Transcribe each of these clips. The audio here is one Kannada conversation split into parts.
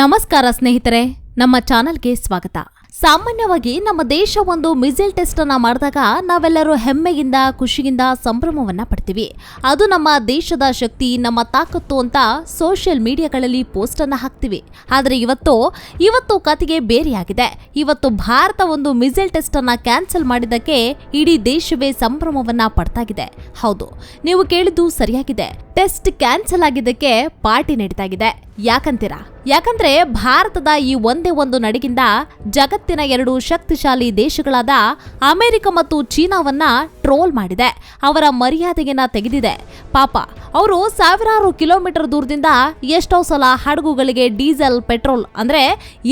ನಮಸ್ಕಾರ ಸ್ನೇಹಿತರೆ, ನಮ್ಮ ಚಾನಲ್ಗೆ ಸ್ವಾಗತ. ಸಾಮಾನ್ಯವಾಗಿ ನಮ್ಮ ದೇಶ ಒಂದು ಮಿಸೈಲ್ ಟೆಸ್ಟ್ ಅನ್ನ ಮಾಡಿದಾಗ ನಾವೆಲ್ಲರೂ ಹೆಮ್ಮೆಯಿಂದ, ಖುಷಿಯಿಂದ ಸಂಭ್ರಮವನ್ನ ಪಡ್ತೀವಿ. ಅದು ನಮ್ಮ ದೇಶದ ಶಕ್ತಿ, ನಮ್ಮ ತಾಕತ್ತು ಅಂತ ಸೋಷಿಯಲ್ ಮೀಡಿಯಾಗಳಲ್ಲಿ ಪೋಸ್ಟ್ ಅನ್ನ ಹಾಕ್ತಿವಿ. ಆದರೆ ಇವತ್ತು ಇವತ್ತು ಕತೆಗೆ ಬೇರೆಯಾಗಿದೆ. ಇವತ್ತು ಭಾರತ ಒಂದು ಮಿಸೈಲ್ ಟೆಸ್ಟ್ ಅನ್ನ ಕ್ಯಾನ್ಸಲ್ ಮಾಡಿದ್ದಕ್ಕೆ ಇಡೀ ದೇಶವೇ ಸಂಭ್ರಮವನ್ನ ಪಡ್ತಾಗಿದೆ. ಹೌದು, ನೀವು ಕೇಳಿದ್ದು ಸರಿಯಾಗಿದೆ. ಟೆಸ್ಟ್ ಕ್ಯಾನ್ಸಲ್ ಆಗಿದ್ದಕ್ಕೆ ಪಾರ್ಟಿ ನಡೀತಾಗಿದೆ. ಯಾಕಂತೀರಾ? ಯಾಕಂದ್ರೆ ಭಾರತದ ಈ ಒಂದೇ ಒಂದು ನಡಿಗಿಂದ ಜಗತ್ತಿನ ಎರಡು ಶಕ್ತಿಶಾಲಿ ದೇಶಗಳಾದ ಅಮೆರಿಕ ಮತ್ತು ಚೀನಾವನ್ನ ಟ್ರೋಲ್ ಮಾಡಿದೆ. ಅವರ ಮರ್ಯಾದೆಯನ್ನ ತೆಗೆದಿದೆ. ಪಾಪ ಅವರು ಸಾವಿರಾರು ಕಿಲೋಮೀಟರ್ ದೂರದಿಂದ ಎಷ್ಟೋ ಸಲ ಹಡಗುಗಳಿಗೆ ಡೀಸೆಲ್, ಪೆಟ್ರೋಲ್ ಅಂದ್ರೆ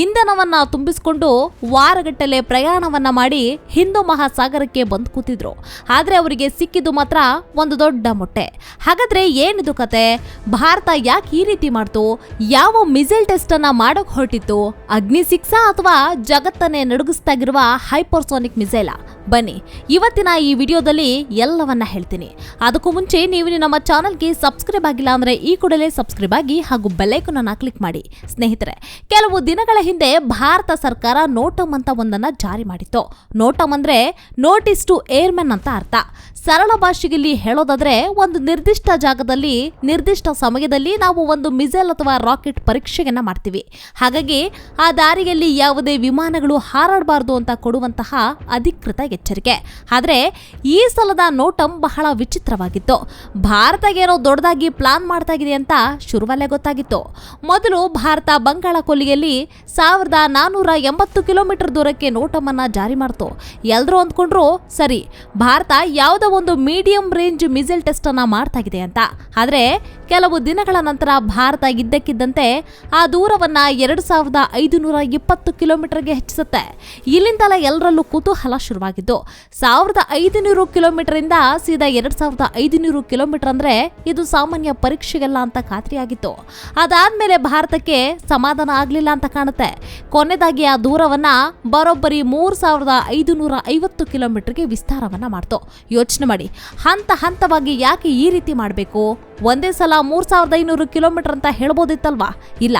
ಇಂಧನವನ್ನ ತುಂಬಿಸಿಕೊಂಡು ವಾರಗಟ್ಟಲೆ ಪ್ರಯಾಣವನ್ನ ಮಾಡಿ ಹಿಂದೂ ಮಹಾಸಾಗರಕ್ಕೆ ಬಂದು ಕೂತಿದ್ರು. ಆದ್ರೆ ಅವರಿಗೆ ಸಿಕ್ಕಿದ್ದು ಮಾತ್ರ ಒಂದು ದೊಡ್ಡ ಮೊಟ್ಟೆ. ಹಾಗಾದ್ರೆ ಏನಿದು ಕತೆ? ಭಾರತ ಯಾಕೆ ಈ ರೀತಿ ಮಾಡ್ತು? ಯಾವ ಮಿಸೈಲ್ ಟೆಸ್ಟ್ ಅನ್ನ ಮಾಡಕ್ ಹೊರಟಿತ್ತು? ಅಗ್ನಿ ಸಿಕ್ಸಾ ಅಥವಾ ಜಗತ್ತನ್ನೇ ನಡುಗಿಸ್ತಾಗಿರುವ ಹೈಪರ್ಸೋನಿಕ್ ಮಿಸೈಲ? ಬನ್ನಿ, ಇವತ್ತಿನ ಈ ವಿಡಿಯೋದಲ್ಲಿ ಎಲ್ಲವನ್ನ ಹೇಳ್ತೀನಿ. ಅದಕ್ಕೂ ಮುಂಚೆ ನೀವು ನಮ್ಮ ಚಾನಲ್ಗೆ ಸಬ್ಸ್ಕ್ರೈಬ್ ಆಗಿಲ್ಲ ಅಂದ್ರೆ ಈ ಕೂಡಲೇ ಸಬ್ಸ್ಕ್ರೈಬ್ ಆಗಿ ಹಾಗೂ ಬೆಲ್ಲೈಕನ್ ಅನ್ನ ಕ್ಲಿಕ್ ಮಾಡಿ. ಸ್ನೇಹಿತರೆ, ಕೆಲವು ದಿನಗಳ ಹಿಂದೆ ಭಾರತ ಸರ್ಕಾರ ನೋಟಮ್ ಅಂತ ಒಂದನ್ನ ಜಾರಿ ಮಾಡಿತ್ತು. ನೋಟಮ್ ಅಂದ್ರೆ ನೋಟಿಸ್ ಟು ಏರ್ಮೆನ್ ಅಂತ ಅರ್ಥ. ಸರಳ ಭಾಷೆಯಲ್ಲಿ ಹೇಳೋದಾದ್ರೆ ಒಂದು ನಿರ್ದಿಷ್ಟ ಜಾಗದಲ್ಲಿ, ನಿರ್ದಿಷ್ಟ ಸಮಯದಲ್ಲಿ ನಾವು ಒಂದು ಮಿಸೈಲ್ ಅಥವಾ ರಾಕೆಟ್ ಪರೀಕ್ಷೆಯನ್ನ ಮಾಡ್ತೀವಿ. ಹಾಗಾಗಿ ಆ ದಾರಿಯಲ್ಲಿ ಯಾವುದೇ ವಿಮಾನಗಳು ಹಾರಾಡಬಾರದು ಅಂತ ಕೊಡುವಂತಹ ಅಧಿಕೃತ ಎಚ್ಚರಿಕೆ. ಆದರೆ ಈ ಸಲದ ನೋಟಂ ಬಹಳ ವಿಚಿತ್ರವಾಗಿತ್ತು. ಭಾರತಗೆ ದೊಡ್ಡದಾಗಿ ಪ್ಲಾನ್ ಮಾಡ್ತಾ ಇದೆ ಅಂತ ಶುರುವಲ್ಲೇ ಗೊತ್ತಾಗಿತ್ತು. ಮೊದಲು ಭಾರತ ಬಂಗಾಳ ಕೊಲ್ಲಿಯಲ್ಲಿ ಸಾವಿರದ ನಾನೂರ ಎಂಬತ್ತು ಕಿಲೋಮೀಟರ್ ದೂರಕ್ಕೆ ನೋಟಮನ್ನ ಜಾರಿ ಮಾಡ್ತು. ಎಲ್ಲರೂ ಅಂದ್ಕೊಂಡ್ರು, ಸರಿ, ಭಾರತ ಯಾವುದೋ ಒಂದು ಮೀಡಿಯಂ ರೇಂಜ್ ಮಿಸೈಲ್ ಟೆಸ್ಟ್ ಅನ್ನ ಮಾಡ್ತಾ ಇದೆ ಅಂತ. ಆದ್ರೆ ಕೆಲವು ದಿನಗಳ ನಂತರ ಭಾರತ ಇದ್ದಕ್ಕಿದ್ದಂತೆ ಆ ದೂರವನ್ನ ಎರಡು ಸಾವಿರದ ಐದುನೂರ ಇಪ್ಪತ್ತು ಕಿಲೋಮೀಟರ್ಗೆ ಹೆಚ್ಚಿಸುತ್ತೆ. ಇಲ್ಲಿಂದಲೇ ಎಲ್ಲರಲ್ಲೂ ಕುತೂಹಲ ಶುರುವಾಗಿದ್ದು, ಸಾವಿರದ ಐದುನೂರು ಕಿಲೋಮೀಟರ್ ಇಂದ ಸೀದಾ ಎರಡು ಸಾವಿರದ ಐದುನೂರು ಕಿಲೋಮೀಟರ್ ಅಂದ್ರೆ ಇದು ಸಾಮಾನ್ಯ ಪರೀಕ್ಷೆಗೆಲ್ಲ ಅಂತ ಖಾತ್ರಿಯಾಗಿತ್ತು. ಅದಾದ್ಮೇಲೆ ಭಾರತಕ್ಕೆ ಸಮಾಧಾನ ಆಗ್ಲಿಲ್ಲ ಅಂತ ಕಾಣುತ್ತೆ. ಕೊನೆದಾಗಿ ಆ ದೂರವನ್ನ ಬರೋಬ್ಬರಿ ಮೂರು ಸಾವಿರದ ಐದುನೂರ ಐವತ್ತು ಕಿಲೋಮೀಟರ್ಗೆ ವಿಸ್ತಾರವನ್ನ ಮಾಡ್ತು. ಯೋಚನೆ ಮಾಡಿ, ಹಂತ ಹಂತವಾಗಿ ಯಾಕೆ ಈ ರೀತಿ ಮಾಡಬೇಕು? ಒಂದೇ ಸಲ ಮೂರ್ ಸಾವಿರದ ಐನೂರು ಕಿಲೋಮೀಟರ್ ಅಂತ ಹೇಳ್ಬೋದಿತ್ತಲ್ವಾ? ಇಲ್ಲ,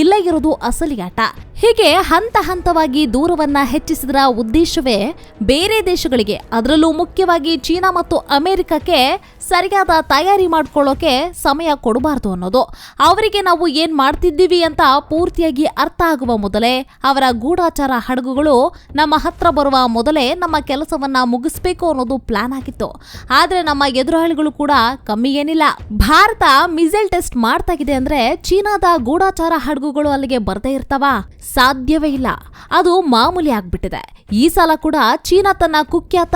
ಇಲ್ಲೇ ಇರೋದು ಅಸಲಿ ಆಟ. ಹೀಗೆ ಹಂತ ಹಂತವಾಗಿ ದೂರವನ್ನ ಹೆಚ್ಚಿಸಿದ್ರ ಉದ್ದೇಶವೇ ಬೇರೆ ದೇಶಗಳಿಗೆ, ಅದರಲ್ಲೂ ಮುಖ್ಯವಾಗಿ ಚೀನಾ ಮತ್ತು ಅಮೆರಿಕಕ್ಕೆ ಸರಿಯಾದ ತಯಾರಿ ಮಾಡ್ಕೊಳ್ಳೋಕೆ ಸಮಯ ಕೊಡಬಾರ್ದು ಅನ್ನೋದು. ಅವರಿಗೆ ನಾವು ಏನ್ ಮಾಡ್ತಿದ್ದೀವಿ ಅಂತ ಪೂರ್ತಿಯಾಗಿ ಅರ್ಥ ಆಗುವ ಮೊದಲೇ ಅವರ ಗೂಢಾಚಾರ ಹಡಗುಗಳು ನಮ್ಮ ಹತ್ರ ಬರುವ ಮೊದಲೇ ನಮ್ಮ ಕೆಲಸವನ್ನ ಮುಗಿಸ್ಬೇಕು ಅನ್ನೋದು ಪ್ಲಾನ್ ಆಗಿತ್ತು. ಆದ್ರೆ ನಮ್ಮ ಎದುರಾಳಿಗಳು ಕೂಡ ಕಮ್ಮಿ ಏನಿಲ್ಲ. ಭಾರತ ಮಿಸೈಲ್ ಟೆಸ್ಟ್ ಮಾಡ್ತಾಗಿದೆ ಅಂದ್ರೆ ಚೀನಾದ ಗೂಢಾಚಾರ ಹಡಗುಗಳು ಅಲ್ಲಿಗೆ ಬರ್ತಾ ಇರ್ತಾವ? ಸಾಧ್ಯವೇ ಇಲ್ಲ. ಅದು ಮಾಮೂಲಿ ಆಗ್ಬಿಟ್ಟಿದೆ. ಈ ಸಲ ಕೂಡ ಚೀನಾ ತನ್ನ ಕುಖ್ಯಾತ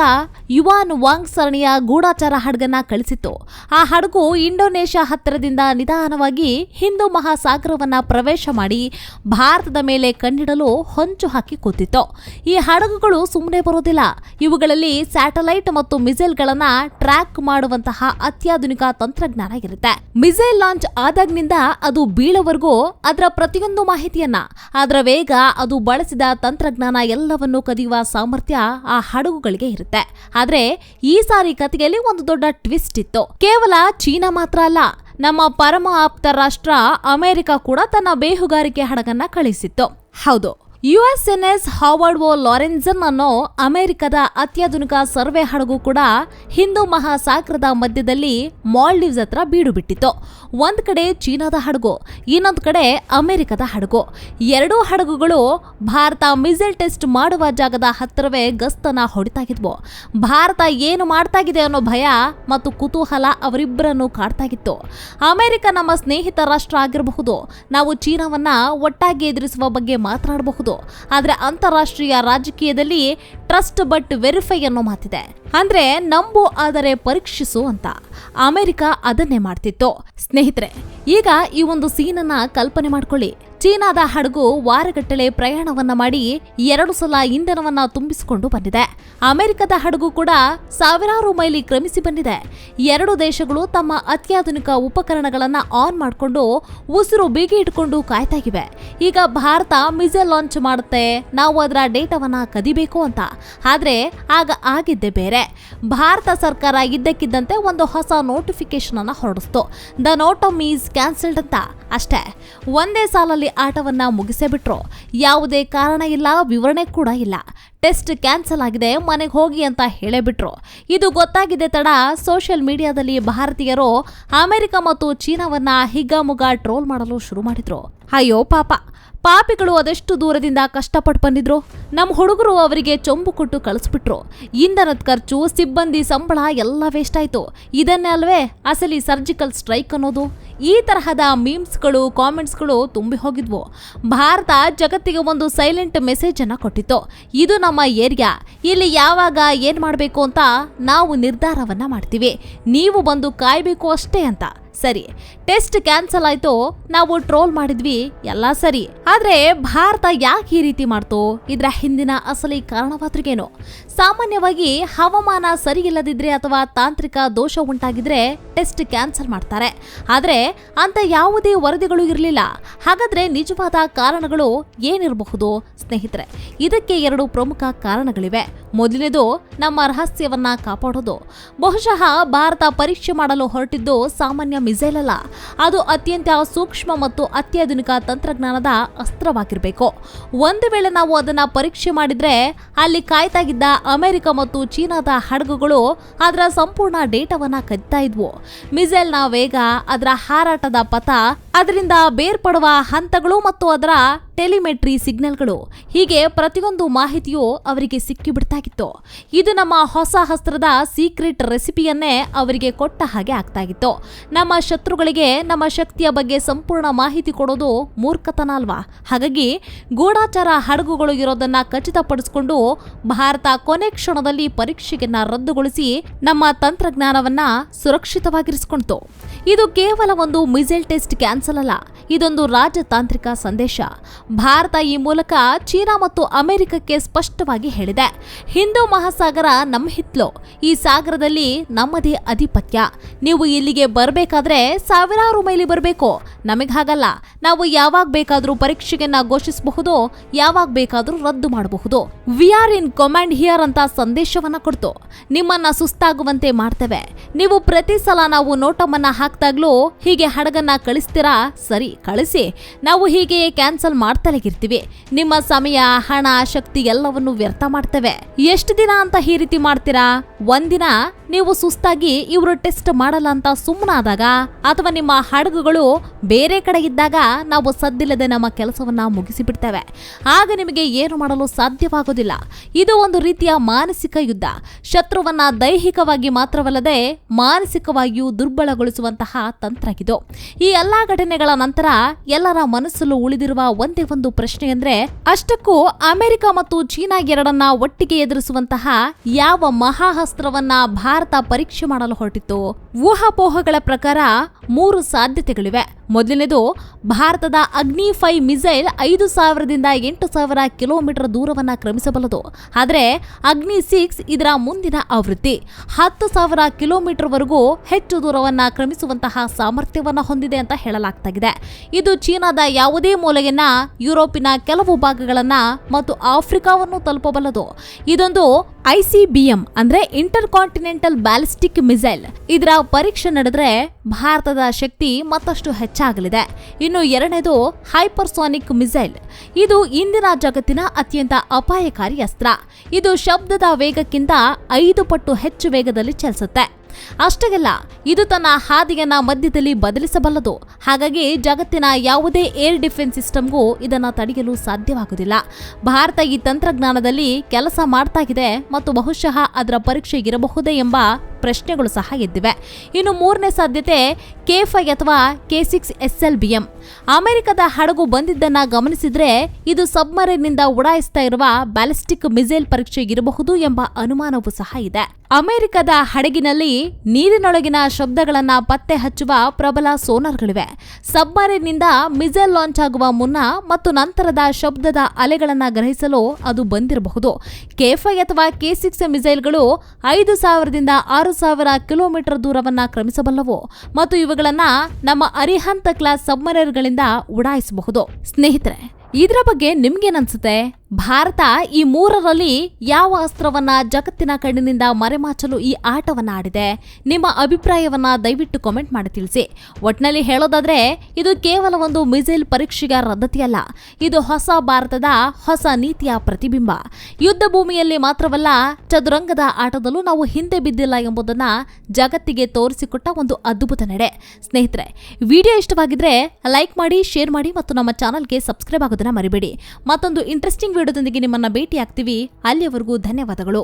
ಯುವಾನ್ ವಾಂಗ್ ಸರಣಿಯ ಗೂಢಾಚಾರ ಹಡಗನ್ನ ಕಳಿಸಿತ್ತು. ಆ ಹಡಗು ಇಂಡೋನೇಷ್ಯಾ ಹತ್ತಿರದಿಂದ ನಿಧಾನವಾಗಿ ಹಿಂದೂ ಮಹಾಸಾಗರವನ್ನ ಪ್ರವೇಶ ಮಾಡಿ ಭಾರತದ ಮೇಲೆ ಕಣ್ಣಿಡಲು ಹೊಂಚು ಹಾಕಿ ಕೂತಿತ್ತು. ಈ ಹಡಗುಗಳು ಸುಮ್ಮನೆ ಬರೋದಿಲ್ಲ ಇವುಗಳಲ್ಲಿ ಸ್ಯಾಟಲೈಟ್ ಮತ್ತು ಮಿಸೈಲ್ಗಳನ್ನ ಟ್ರ್ಯಾಕ್ ಮಾಡುವಂತಹ ಅತ್ಯಾಧುನಿಕ ತಂತ್ರಜ್ಞಾನ ಇರುತ್ತೆ. ಮಿಸೈಲ್ ಲಾಂಚ್ ಆದಾಗ್ನಿಂದ ಅದು ಬೀಳೋವರೆಗೂ ಅದರ ಪ್ರತಿಯೊಂದು ಮಾಹಿತಿಯನ್ನ, ಅದರ ವೇಗ, ಅದು ಬಳಸಿದ ತಂತ್ರಜ್ಞಾನ ಎಲ್ಲವನ್ನೂ ಕದಿಯುವ ಸಾಮರ್ಥ್ಯ ಆ ಹಡಗುಗಳಿಗೆ ಇರುತ್ತೆ. ಆದ್ರೆ ಈ ಸಾರಿ ಕಥೆಯಲ್ಲಿ ಒಂದು ದೊಡ್ಡ ಟ್ವಿಸ್ಟ್ ಇತ್ತು. ಕೇವಲ ಚೀನಾ ಮಾತ್ರ ಅಲ್ಲ, ನಮ್ಮ ಪರಮ ಆಪ್ತ ರಾಷ್ಟ್ರ ಅಮೆರಿಕ ಕೂಡ ತನ್ನ ಬೇಹುಗಾರಿಕೆ ಹಡಗನ್ನ ಕಳಿಸಿತ್ತು. ಹೌದು. ಯುಎಸ್ಎನ್ಎಸ್ ಹಾವರ್ಡ್ ಓ ಲಾರೆನ್ಸನ್ ಅನ್ನೋ ಅಮೆರಿಕದ ಅತ್ಯಾಧುನಿಕ ಸರ್ವೆ ಹಡಗು ಕೂಡ ಹಿಂದೂ ಮಹಾಸಾಗರದ ಮಧ್ಯದಲ್ಲಿ ಮಾಲ್ಡೀವ್ಸ್ ಹತ್ರ ಬೀಡು ಬಿಟ್ಟಿತ್ತು. ಒಂದ್ ಕಡೆ ಚೀನಾದ ಹಡಗು, ಇನ್ನೊಂದು ಕಡೆ ಅಮೆರಿಕದ ಹಡಗು. ಎರಡೂ ಹಡಗುಗಳು ಭಾರತ ಮಿಸೈಲ್ ಟೆಸ್ಟ್ ಮಾಡುವ ಜಾಗದ ಹತ್ತಿರವೇ ಗಸ್ತನ ಹೊಡಿತಾಗಿದ್ವು. ಭಾರತ ಏನು ಮಾಡ್ತಾಗಿದೆ ಅನ್ನೋ ಭಯ ಮತ್ತು ಕುತೂಹಲ ಅವರಿಬ್ಬರನ್ನು ಕಾಡ್ತಾಗಿತ್ತು. ಅಮೆರಿಕ ನಮ್ಮ ಸ್ನೇಹಿತ ರಾಷ್ಟ್ರ ಆಗಿರಬಹುದು. ನಾವು ಚೀನಾವನ್ನ ಒಟ್ಟಾಗಿ ಎದುರಿಸುವ ಬಗ್ಗೆ ಮಾತನಾಡಬಹುದು. ಆದ್ರೆ ಅಂತಾರಾಷ್ಟ್ರೀಯ ರಾಜಕೀಯದಲ್ಲಿ ಟ್ರಸ್ಟ್ ಬಟ್ ವೆರಿಫೈ ಅನ್ನೋ ಮಾತಿದೆ. ಅಂದ್ರೆ ನಂಬು ಆದರೆ ಪರೀಕ್ಷಿಸು ಅಂತ. ಅಮೆರಿಕ ಅದನ್ನೇ ಮಾಡ್ತಿತ್ತು. ಸ್ನೇಹಿತರೆ, ಈಗ ಈ ಒಂದು ಸೀನನ್ನ ಕಲ್ಪನೆ ಮಾಡ್ಕೊಳ್ಳಿ. ಚೀನಾದ ಹಡಗು ವಾರಗಟ್ಟಲೆ ಪ್ರಯಾಣವನ್ನ ಮಾಡಿ ಎರಡು ಸಲ ಇಂಧನವನ್ನ ತುಂಬಿಸಿಕೊಂಡು ಬಂದಿದೆ. ಅಮೆರಿಕದ ಹಡಗು ಕೂಡ ಸಾವಿರಾರು ಮೈಲಿ ಕ್ರಮಿಸಿ ಬಂದಿದೆ. ಎರಡು ದೇಶಗಳು ತಮ್ಮ ಅತ್ಯಾಧುನಿಕ ಉಪಕರಣಗಳನ್ನ ಆನ್ ಮಾಡಿಕೊಂಡು ಉಸಿರು ಬಿಗಿ ಇಟ್ಕೊಂಡು ಕಾಯ್ತಾ ಈಗ ಭಾರತ ಮಿಸೈಲ್ ಲಾಂಚ್ ಮಾಡುತ್ತೆ. ನಾವು ಅದರ ಡೇಟಾವನ್ನ ಕದಿಬೇಕು ಅಂತ. ಆದ್ರೆ ಆಗ ಆಗಿದ್ದೆ ಬೇರೆ. ಭಾರತ ಸರ್ಕಾರ ಇದ್ದಕ್ಕಿದ್ದಂತೆ ಒಂದು ಹೊಸ ನೋಟಿಫಿಕೇಶನ್ ಅನ್ನ ಹೊರಡಿಸ್ತು. ದ ನೋಟಮ್ ಈಸ್ ಕ್ಯಾನ್ಸಲ್ಡ್ ಅಂತ. ಅಷ್ಟೇ. ಒಂದೇ ಸಾಲಲ್ಲಿ ಆಟವನ್ನ ಮುಗಿಸೇ ಬಿಟ್ರು ಯಾವುದೇ ಕಾರಣ ಇಲ್ಲ, ವಿವರಣೆ ಕೂಡ ಇಲ್ಲ. ಟೆಸ್ಟ್ ಕ್ಯಾನ್ಸಲ್ ಆಗಿದೆ, ಮನೆಗೆ ಹೋಗಿ ಅಂತ ಹೇಳೇ ಬಿಟ್ರು ಇದು ಗೊತ್ತಾಗಿದೆ ತಡ, ಸೋಷಿಯಲ್ ಮೀಡಿಯಾದಲ್ಲಿ ಭಾರತೀಯರು ಅಮೆರಿಕ ಮತ್ತು ಚೀನಾವನ್ನ ಹಿಗ್ಗಾಮುಗ್ಗ ಟ್ರೋಲ್ ಮಾಡಲು ಶುರು ಮಾಡಿದ್ರು. ಅಯ್ಯೋ, ಪಾಪ. ಪಾಪಿಗಳು ಅದೆಷ್ಟು ದೂರದಿಂದ ಕಷ್ಟಪಟ್ಟು ಬಂದಿದ್ರು? ನಮ್ಮ ಹುಡುಗರು ಅವರಿಗೆ ಚೊಂಬು ಕೊಟ್ಟು ಕಳಿಸ್ಬಿಟ್ರು. ಇಂಧನದ ಖರ್ಚು, ಸಿಬ್ಬಂದಿ ಸಂಬಳ ಎಲ್ಲ ವೇಸ್ಟ್ ಆಯ್ತು. ಇದನ್ನೇ ಅಲ್ವೇ? ಅಸಲಿ ಸರ್ಜಿಕಲ್ ಸ್ಟ್ರೈಕ್ ಅನ್ನೋದು. ಈ ತರಹದ ಮೀಮ್ಸ್ಗಳು ಕಾಮೆಂಟ್ಸ್ಗಳು ತುಂಬಿ ಹೋಗಿದ್ವು. ಭಾರತ ಜಗತ್ತಿಗೆ ಒಂದು ಸೈಲೆಂಟ್ ಮೆಸೇಜ್ ಅನ್ನ ಕೊಟ್ಟಿತ್ತು. ಇದು ನಮ್ಮ ಏರಿಯಾ. ಇಲ್ಲಿ ಯಾವಾಗ ಏನ್ ಮಾಡಬೇಕು ಅಂತ ನಾವು ನಿರ್ಧಾರವನ್ನ ಮಾಡ್ತೀವಿ. ನೀವು ಬಂದು ಕಾಯ್ಬೇಕು ಅಷ್ಟೇ ಅಂತ. ಸರಿ, ಟೆಸ್ಟ್ ಕ್ಯಾನ್ಸಲ್ ಆಯ್ತು, ನಾವು ಟ್ರೋಲ್ ಮಾಡಿದ್ವಿ, ಎಲ್ಲ ಸರಿ. ಆದ್ರೆ ಭಾರತ ಯಾಕೆ ಈ ರೀತಿ ಮಾಡ್ತು? ಇದರ ಹಿಂದಿನ ಅಸಲಿ ಕಾರಣವಾದ್ರಿಗೇನು ಸಾಮಾನ್ಯವಾಗಿ ಹವಾಮಾನ ಸರಿಯಿಲ್ಲದಿದ್ರೆ ಅಥವಾ ತಾಂತ್ರಿಕ ದೋಷ ಉಂಟಾಗಿದ್ರೆ ಟೆಸ್ಟ್ ಕ್ಯಾನ್ಸಲ್ ಮಾಡ್ತಾರೆ. ಆದ್ರೆ ಅಂತ ಯಾವುದೇ ವರದಿಗಳು ಇರಲಿಲ್ಲ. ಹಾಗಾದ್ರೆ ನಿಜವಾದ ಕಾರಣಗಳು ಏನಿರಬಹುದು? ಸ್ನೇಹಿತರೆ, ಇದಕ್ಕೆ ಎರಡು ಪ್ರಮುಖ ಕಾರಣಗಳಿವೆ. ಮೊದಲನೇದು ನಮ್ಮ ರಹಸ್ಯವನ್ನ ಕಾಪಾಡೋದು. ಬಹುಶಃ ಭಾರತ ಪರೀಕ್ಷೆ ಮಾಡಲು ಹೊರಟಿದ್ದು ಸಾಮಾನ್ಯ ಮಿಸೈಲ್ ಅಲ್ಲ. ಅದು ಅತ್ಯಂತ ಸೂಕ್ಷ್ಮ ಮತ್ತು ಅತ್ಯಾಧುನಿಕ ತಂತ್ರಜ್ಞಾನದ ಅಸ್ತ್ರವಾಗಿರಬೇಕು. ಒಂದು ವೇಳೆ ನಾವು ಅದನ್ನ ಪರೀಕ್ಷೆ ಮಾಡಿದ್ರೆ ಅಲ್ಲಿ ಕಾಯ್ತಾಗಿದ್ದ ಅಮೆರಿಕ ಮತ್ತು ಚೀನಾದ ಹಡಗುಗಳು ಅದರ ಸಂಪೂರ್ಣ ಡೇಟಾವನ್ನ ಕದ್ತಾ ಇದ್ವು. ಮಿಸೈಲ್ನ ವೇಗ, ಅದರ ಹಾರಾಟದ ಪಥ, ಅದರಿಂದ ಬೇರ್ಪಡುವ ಹಂತಗಳು ಮತ್ತು ಅದರ ಟೆಲಿಮೆಟ್ರಿ ಸಿಗ್ನಲ್ಗಳು. ಹೀಗೆ ಪ್ರತಿಯೊಂದು ಮಾಹಿತಿಯೂ ಅವರಿಗೆ ಸಿಕ್ಕಿಬಿಡ್ತಾಗಿತ್ತು. ಇದು ನಮ್ಮ ಹೊಸ ಹಸ್ತ್ರದ ಸೀಕ್ರೆಟ್ ರೆಸಿಪಿಯನ್ನೇ ಅವರಿಗೆ ಕೊಟ್ಟ ಹಾಗೆ ಆಗ್ತಾಗಿತ್ತು. ನಮ್ಮ ಶತ್ರುಗಳಿಗೆ ನಮ್ಮ ಶಕ್ತಿಯ ಬಗ್ಗೆ ಸಂಪೂರ್ಣ ಮಾಹಿತಿ ಕೊಡೋದು ಮೂರ್ಖತನ ಅಲ್ವಾ? ಹಾಗಾಗಿ ಗೂಢಾಚಾರ ಹಡಗುಗಳು ಇರೋದನ್ನ ಖಚಿತಪಡಿಸಿಕೊಂಡು ಭಾರತ ಕೊನೆ ಕ್ಷಣದಲ್ಲಿ ಪರೀಕ್ಷೆಯನ್ನ ರದ್ದುಗೊಳಿಸಿ ನಮ್ಮ ತಂತ್ರಜ್ಞಾನವನ್ನ ಸುರಕ್ಷಿತವಾಗಿರಿಸಿಕೊಂಡಿತು. ಇದು ಕೇವಲ ಒಂದು ಮಿಸೈಲ್ ಟೆಸ್ಟ್ ಕ್ಯಾನ್ಸಲ್ ಅಲ್ಲ, ಇದೊಂದು ರಾಜತಾಂತ್ರಿಕ ಸಂದೇಶ. ಭಾರತ ಈ ಮೂಲಕ ಚೀನಾ ಮತ್ತು ಅಮೆರಿಕಕ್ಕೆ ಸ್ಪಷ್ಟವಾಗಿ ಹೇಳಿದೆ. ಹಿಂದೂ ಮಹಾಸಾಗರ ನಮ್ಮ ಹಿತ್ಲು. ಈ ಸಾಗರದಲ್ಲಿ ನಮ್ಮದೇ ಅಧಿಪತ್ಯ ನೀವು ಇಲ್ಲಿಗೆ ಬರಬೇಕಾದ್ರೆ ಸಾವಿರಾರು ಮೈಲಿ ಬರಬೇಕು. ನಮಗೆ ಹಾಗಲ್ಲ. ನಾವು ಯಾವಾಗ ಬೇಕಾದರೂ ಪರೀಕ್ಷೆಯನ್ನ ಘೋಷಿಸಬಹುದು, ಯಾವಾಗ ಬೇಕಾದರೂ ರದ್ದು ಮಾಡಬಹುದು. We are in command here ಅಂತ ಸಂದೇಶವನ್ನ ಕೊಡ್ತು. ನಿಮ್ಮನ್ನ ಸುಸ್ತಾಗುವಂತೆ ಮಾಡ್ತೇವೆ. ನೀವು ಪ್ರತಿ ಸಲ ನಾವು ನೋಟವನ್ನ ಹಾಕ್ದಾಗ್ಲೂ ಹೀಗೆ ಹಡಗನ್ನ ಕಳಿಸ್ತೀರಾ? ಸರಿ, ಕಳಿಸಿ. ನಾವು ಹೀಗೆ ಕ್ಯಾನ್ಸಲ್ ಮಾಡ್ತಲೇ ಇರ್ತೀವಿ ನಿಮ್ಮ ಸಮಯ, ಹಣ, ಶಕ್ತಿ ಎಲ್ಲವನ್ನು ವ್ಯರ್ಥ ಮಾಡ್ತೇವೆ. ಎಷ್ಟು ದಿನ ಅಂತ ಈ ರೀತಿ ಮಾಡ್ತೀರಾ? ಒಂದಿನ? ನೀವು ಸುಸ್ತಾಗಿ ಇವರು ಟೆಸ್ಟ್ ಮಾಡಲ್ಲ ಅಂತ ಸುಮ್ಮನಾದಾಗ ಅಥವಾ ನಿಮ್ಮ ಹಡಗುಗಳು ಬೇರೆ ಕಡೆ ಇದ್ದಾಗ ನಾವು ಸದ್ದಿಲ್ಲದೆ ನಮ್ಮ ಕೆಲಸವನ್ನ ಮುಗಿಸಿಬಿಡ್ತೇವೆ. ಆಗ ನಿಮಗೆ ಏನು ಮಾಡಲು ಸಾಧ್ಯವಾಗೋದಿಲ್ಲ ಇದು ಒಂದು ರೀತಿಯ ಮಾನಸಿಕ ಯುದ್ಧ. ಶತ್ರುವನ್ನ ದೈಹಿಕವಾಗಿ ಮಾತ್ರವಲ್ಲದೆ ಮಾನಸಿಕವಾಗಿಯೂ ದುರ್ಬಲಗೊಳಿಸುವಂತಹ ತಂತ್ರ ಇದು ಈ ಎಲ್ಲಾ ಘಟನೆಗಳ ನಂತರ ಎಲ್ಲರ ಮನಸ್ಸಲ್ಲೂ ಉಳಿದಿರುವ ಒಂದೇ ಒಂದು ಪ್ರಶ್ನೆ ಅಂದ್ರೆ ಅಷ್ಟಕ್ಕೂ ಅಮೆರಿಕ ಮತ್ತು ಚೀನಾ ಎರಡನ್ನ ಒಟ್ಟಿಗೆ ಎದುರಿಸುವಂತಹ ಯಾವ ಮಹಾಹಸ್ತ್ರವನ್ನ ಭಾರತ ಪರೀಕ್ಷೆ ಮಾಡಲು ಹೊರಟಿತ್ತು? ಊಹಾಪೋಹಗಳ ಪ್ರಕಾರ ಮೂರು ಸಾಧ್ಯತೆಗಳಿವೆ. ಮೊದಲನೇದು, ಭಾರತದ ಅಗ್ನಿ ಫೈ ಮಿಸೈಲ್ ಐದು ಸಾವಿರದಿಂದ ಎಂಟು ಸಾವಿರ ಕಿಲೋಮೀಟರ್ ದೂರವನ್ನು ಕ್ರಮಿಸಬಲ್ಲದು. ಆದರೆ, ಅಗ್ನಿ ಸಿಕ್ಸ್ ಇದರ ಮುಂದಿನ ಆವೃತ್ತಿ. ಹತ್ತು ಸಾವಿರ ಕಿಲೋಮೀಟರ್ವರೆಗೂ ಹೆಚ್ಚು ದೂರವನ್ನು ಕ್ರಮಿಸುವಂತಹ ಸಾಮರ್ಥ್ಯವನ್ನು ಹೊಂದಿದೆ ಅಂತ ಹೇಳಲಾಗ್ತಾಗಿದೆ. ಇದು ಚೀನಾದ ಯಾವುದೇ ಮೂಲೆಯನ್ನ, ಯುರೋಪಿನ ಕೆಲವು ಭಾಗಗಳನ್ನು ಮತ್ತು ಆಫ್ರಿಕಾವನ್ನು ತಲುಪಬಲ್ಲದು. ಇದೊಂದು ಐಸಿಬಿಎಂ ಅಂದ್ರೆ ಇಂಟರ್ ಕಾಂಟಿನೆಂಟಲ್ ಬ್ಯಾಲಿಸ್ಟಿಕ್ ಮಿಸೈಲ್. ಇದರ ಪರೀಕ್ಷೆ ನಡೆದ್ರೆ ಭಾರತದ ಶಕ್ತಿ ಮತ್ತಷ್ಟು ಹೆಚ್ಚಾಗಲಿದೆ. ಇನ್ನು ಎರಡನೇದು ಹೈಪರ್ಸಾನಿಕ್ ಮಿಸೈಲ್. ಇದು ಇಂದಿನ ಜಗತ್ತಿನ ಅತ್ಯಂತ ಅಪಾಯಕಾರಿ ಅಸ್ತ್ರ. ಇದು ಶಬ್ದದ ವೇಗಕ್ಕಿಂತ ಐದು ಪಟ್ಟು ಹೆಚ್ಚು ವೇಗದಲ್ಲಿ ಚಲಿಸುತ್ತೆ. ಅಷ್ಟೆಲ್ಲ ಇದು ತನ್ನ ಹಾದಿಯನ್ನ ಮಧ್ಯದಲ್ಲಿ ಬದಲಿಸಬಲ್ಲದು. ಹಾಗಾಗಿ ಜಗತ್ತಿನ ಯಾವುದೇ ಏರ್ ಡಿಫೆನ್ಸ್ ಸಿಸ್ಟಮ್ಗೂ ಇದನ್ನು ತಡೆಯಲು ಸಾಧ್ಯವಾಗುವುದಿಲ್ಲ. ಭಾರತ ಈ ತಂತ್ರಜ್ಞಾನದಲ್ಲಿ ಕೆಲಸ ಮಾಡ್ತಾ ಇದೆ ಮತ್ತು ಬಹುಶಃ ಅದರ ಪರೀಕ್ಷೆ ಇರಬಹುದೇ ಎಂಬ ಪ್ರಶ್ನೆಗಳು ಸಹ ಎದ್ದಿವೆ. ಇನ್ನು ಮೂರನೇ ಸಾಧ್ಯತೆ ಕೆ ಫೈ ಅಥವಾ K six S L B M ಅಮೆರಿಕದ ಹಡಗು ಬಂದಿದ್ದನ್ನ ಗಮನಿಸಿದ್ರೆ ಇದು ಸಬ್ಮರೀನ್ನಿಂದ ಉಡಾಯಿಸ್ತಾ ಇರುವ ಬ್ಯಾಲಿಸ್ಟಿಕ್ ಮಿಸೈಲ್ ಪರೀಕ್ಷೆ ಇರಬಹುದು ಎಂಬ ಅನುಮಾನವೂ ಸಹ ಇದೆ. ಅಮೆರಿಕದ ಹಡಗಿನಲ್ಲಿ ನೀರಿನೊಳಗಿನ ಶಬ್ದಗಳನ್ನ ಪತ್ತೆ ಹಚ್ಚುವ ಪ್ರಬಲ ಸೋನಾರ್ಗಳಿವೆ. ಸಬ್ಮರೀನ್ನಿಂದ ಮಿಸೈಲ್ ಲಾಂಚ್ ಆಗುವ ಮುನ್ನ ಮತ್ತು ನಂತರದ ಶಬ್ದದ ಅಲೆಗಳನ್ನ ಗ್ರಹಿಸಲು ಅದು ಬಂದಿರಬಹುದು. ಕೆಫೈ ಅಥವಾ ಕೆ ಸಿಕ್ಸ್ ಮಿಸೈಲ್ಗಳು ಐದು ಸಾವಿರದಿಂದ ಆರು ಸಾವಿರ ಕಿಲೋಮೀಟರ್ ದೂರವನ್ನ ಕ್ರಮಿಸಬಲ್ಲವು ಮತ್ತು ಇವುಗಳನ್ನ ನಮ್ಮ ಅರಿಹಂತ ಕ್ಲಾಸ್ ಸಬ್ಮರೀನ್ಗಳಿಂದ ಉಡಾಯಿಸಬಹುದು. ಸ್ನೇಹಿತರೆ, ಇದರ ಬಗ್ಗೆ ನಿಮ್ಗೇನನ್ಸುತ್ತೆ ಭಾರತ ಈ ಮೂರರಲ್ಲಿ ಯಾವ ಅಸ್ತ್ರವನ್ನ ಜಗತ್ತಿನ ಕಣ್ಣಿನಿಂದ ಮರೆಮಾಚಲು ಈ ಆಟವನ್ನ ಆಡಿದೆ? ನಿಮ್ಮ ಅಭಿಪ್ರಾಯವನ್ನ ದಯವಿಟ್ಟು ಕಾಮೆಂಟ್ ಮಾಡಿ ತಿಳಿಸಿ. ಒಟ್ನಲ್ಲಿ ಹೇಳೋದಾದ್ರೆ, ಇದು ಕೇವಲ ಒಂದು ಮಿಸೈಲ್ ಪರೀಕ್ಷೆಗೆ ರದ್ದತಿಯಲ್ಲ. ಇದು ಹೊಸ ಭಾರತದ ಹೊಸ ನೀತಿಯ ಪ್ರತಿಬಿಂಬ. ಯುದ್ಧ ಭೂಮಿಯಲ್ಲಿ ಮಾತ್ರವಲ್ಲ, ಚದುರಂಗದ ಆಟದಲ್ಲೂ ನಾವು ಹಿಂದೆ ಬಿದ್ದಿಲ್ಲ ಎಂಬುದನ್ನ ಜಗತ್ತಿಗೆ ತೋರಿಸಿಕೊಟ್ಟ ಒಂದು ಅದ್ಭುತ ನಡೆ. ಸ್ನೇಹಿತರೆ, ವಿಡಿಯೋ ಇಷ್ಟವಾಗಿದ್ರೆ ಲೈಕ್ ಮಾಡಿ ಶೇರ್ ಮಾಡಿ ಮತ್ತು ನಮ್ಮ ಚಾನಲ್ಗೆ ಸಬ್ಸ್ಕ್ರೈಬ್ ಆಗೋದನ್ನ ಮರಿಬೇಡಿ. ಮತ್ತೊಂದು ಇಂಟ್ರೆಸ್ಟಿಂಗ್ ವಿಡಿಯೋದೊಂದಿಗೆ ನಿಮ್ಮನ್ನ ಭೇಟಿಯಾಗ್ತೀವಿ. ಅಲ್ಲಿಯವರೆಗೂ ಧನ್ಯವಾದಗಳು.